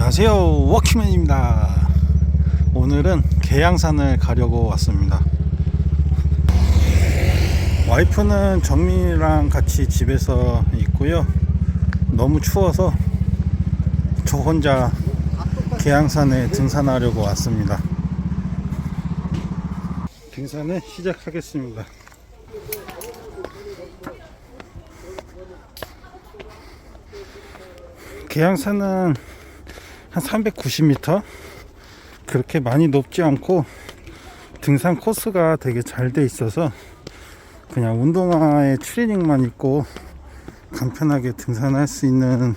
안녕하세요. 워킹맨입니다. 오늘은 계양산을 가려고 왔습니다. 와이프는 정민이랑 같이 집에서 있고요. 너무 추워서 저 혼자 계양산에 등산하려고 왔습니다. 등산을 시작하겠습니다. 계양산은 한 390m 그렇게 많이 높지 않고 등산 코스가 되게 잘 돼 있어서 그냥 운동화에 트레이닝만 입고 간편하게 등산할 수 있는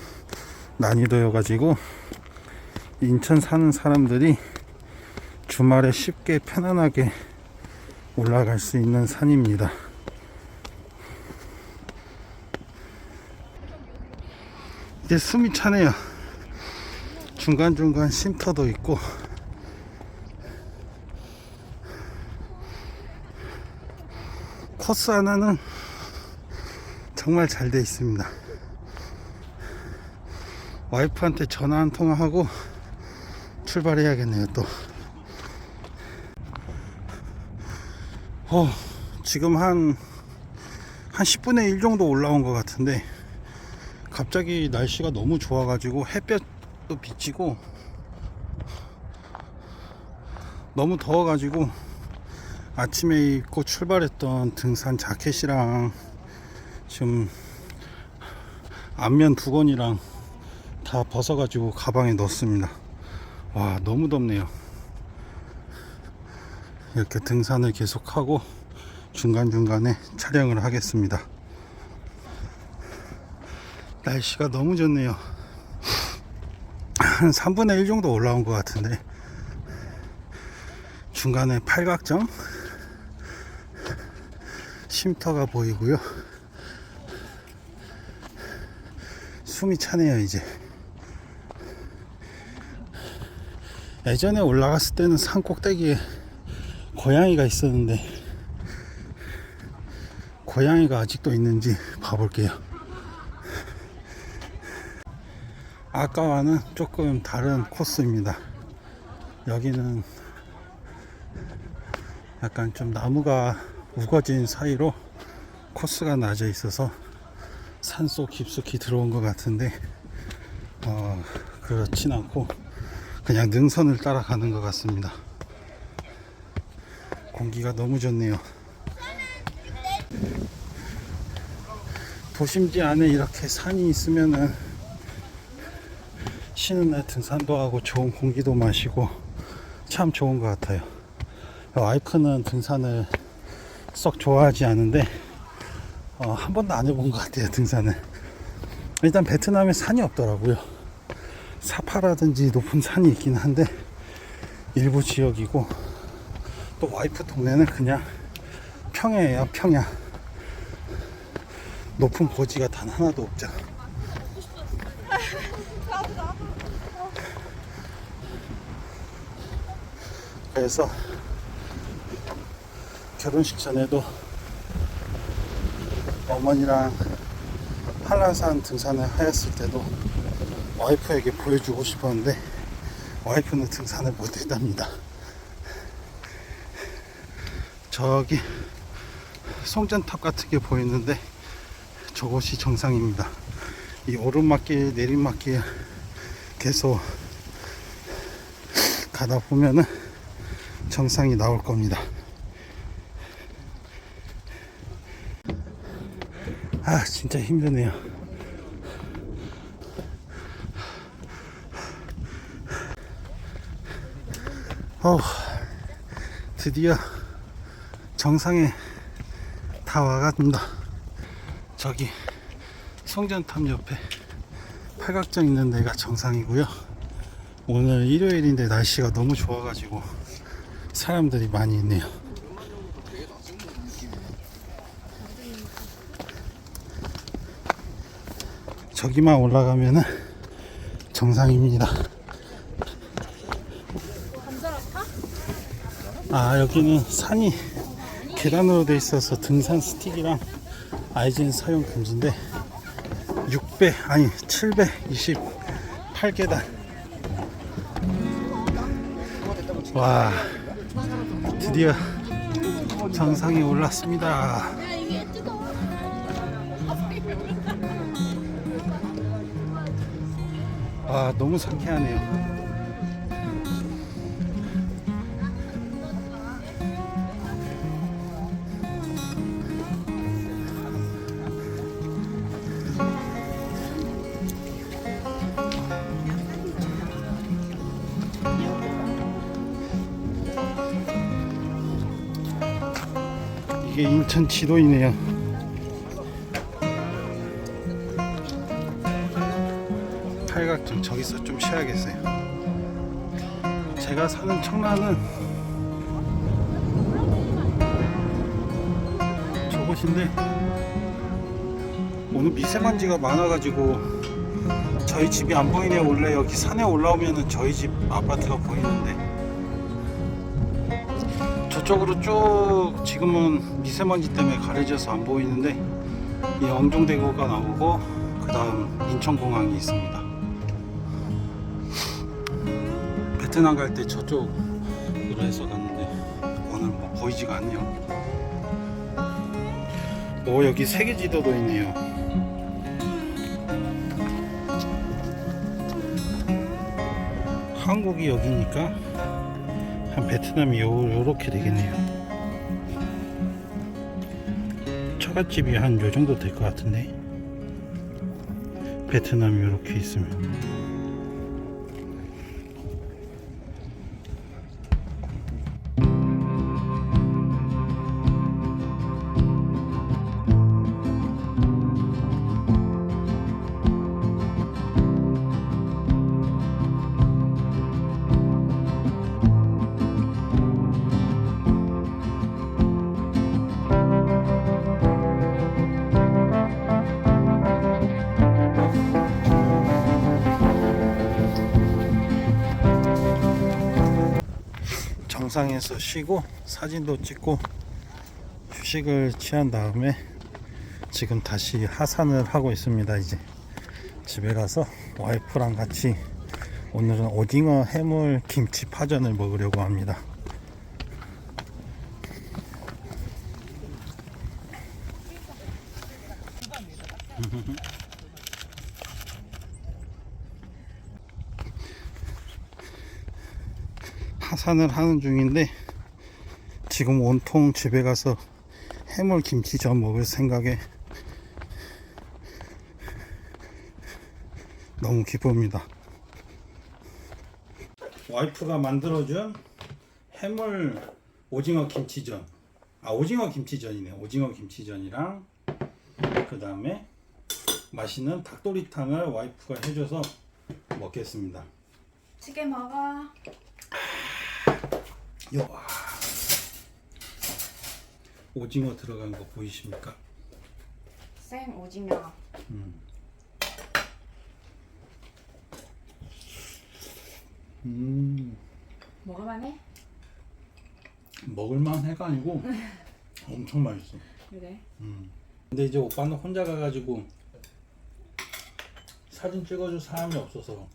난이도여 가지고 인천 사는 사람들이 주말에 쉽게 편안하게 올라갈 수 있는 산입니다. 이제 숨이 차네요. 중간중간 쉼터도 있고 코스 하나는 정말 잘 돼 있습니다. 와이프한테 전화 한 통화하고 출발해야겠네요, 또. 어, 지금 한, 한 10분의 1 정도 올라온 것 같은데, 갑자기 날씨가 너무 좋아가지고 햇볕 도 비치고 너무 더워가지고 아침에 입고 출발했던 등산 자켓이랑 지금 앞면 두건이랑 다 벗어가지고 가방에 넣었습니다. 와 너무 덥네요. 이렇게 등산을 계속하고 중간중간에 촬영을 하겠습니다. 날씨가 너무 좋네요. 한 3분의 1 정도 올라온 것 같은데 중간에 팔각정 쉼터가 보이고요. 숨이 차네요, 이제. 예전에 올라갔을 때는 산 꼭대기에 고양이가 있었는데 고양이가 아직도 있는지 봐볼게요. 아까와는 조금 다른 코스입니다. 여기는 약간 좀 나무가 우거진 사이로 코스가 낮아 있어서 산속 깊숙이 들어온 것 같은데 어, 그렇진 않고 그냥 능선을 따라가는 것 같습니다. 공기가 너무 좋네요. 도심지 안에 이렇게 산이 있으면은 쉬는 날 등산도 하고 좋은 공기도 마시고 참 좋은 것 같아요. 와이프는 등산을 썩 좋아하지 않은데 어, 한 번도 안 해본 것 같아요 등산을. 일단 베트남에 산이 없더라고요. 사파라든지 높은 산이 있긴 한데 일부 지역이고 또 와이프 동네는 그냥 평야예요 평야. 높은 고지가 단 하나도 없죠. 그래서 결혼식 전에도 어머니랑 한라산 등산을 하였을 때도 와이프에게 보여주고 싶었는데 와이프는 등산을 못했답니다. 저기 송전탑 같은 게 보이는데 저곳이 정상입니다. 이 오르막길 내리막길 계속 가다 보면은 정상이 나올 겁니다. 아, 진짜 힘드네요. 어, 드디어 정상에 다 와갑니다. 저기 성전탑 옆에 팔각정 있는 데가 정상이고요. 오늘 일요일인데 날씨가 너무 좋아가지고 사람들이 많이 있네요. 저기만 올라가면은 정상입니다. 아 여기는 산이 계단으로 돼 있어서 등산 스틱이랑 아이젠 사용 금지인데 600 아니 728계단 와 드디어 정상에 올랐습니다. 와 너무 상쾌하네요. 이게 인천 지도이네요. 팔각정 저기서 좀 쉬어야겠어요. 제가 사는 청라는 저곳인데 오늘 미세먼지가 많아가지고 저희 집이 안 보이네요. 원래 여기 산에 올라오면은 저희 집 아파트가 보이는데 저쪽으로 쭉 지금은 미세먼지 때문에 가려져서 안 보이는데 이 영종대교가 나오고 그 다음 인천공항이 있습니다. 베트남 갈 때 저쪽으로 해서 갔는데 오늘 뭐 보이지가 않네요. 오 여기 세계 지도도 있네요. 한국이 여기니까 한 베트남이 요, 요렇게 되겠네요. 처갓집이 한 요 정도 될 것 같은데. 베트남이 요렇게 있으면. 정상에서 쉬고 사진도 찍고 휴식을 취한 다음에 지금 다시 하산을 하고 있습니다. 이제 집에 가서 와이프랑 같이 오늘은 오징어 해물 김치 파전을 먹으려고 합니다. 하산을 하는 중인데 지금 온통 집에 가서 해물 김치전 먹을 생각에 너무 기쁩니다. 와이프가 만들어준 해물 오징어 김치전. 아 오징어 김치전이네. 오징어 김치전이랑 그 다음에 맛있는 닭도리탕을 와이프가 해줘서 먹겠습니다. 찌개 먹어. 요. 와. 오징어 들어간 거 보이십니까? 생 오징어. 음, 먹어봐네. 먹을만 해가 아니고 엄청 맛있어. 그래. 근데 이제 오빠는 혼자 가가지고 사진 찍어줄 사람이 없어서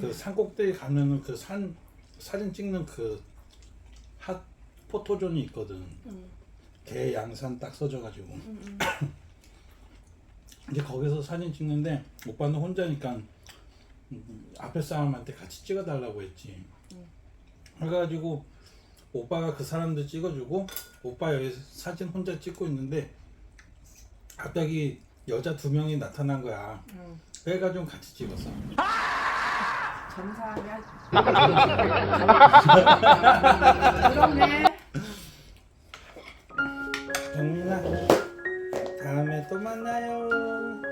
그 산꼭대기 가면은 그 산 사진 찍는 그핫 포토존이 있거든. 응. 개 양산 딱 써져가지고 응, 응. 이제 거기서 사진 찍는데 오빠는 혼자니까 음, 앞에 사람한테 같이 찍어달라고 했지. 그래가지고 오빠가 그 사람들 찍어주고 오빠 여기 사진 혼자 찍고 있는데 갑자기 여자 두 명이 나타난 거야. 응. 그래가지고 같이 찍었어. 점사하면. 그러네. 다음에 또 만나요.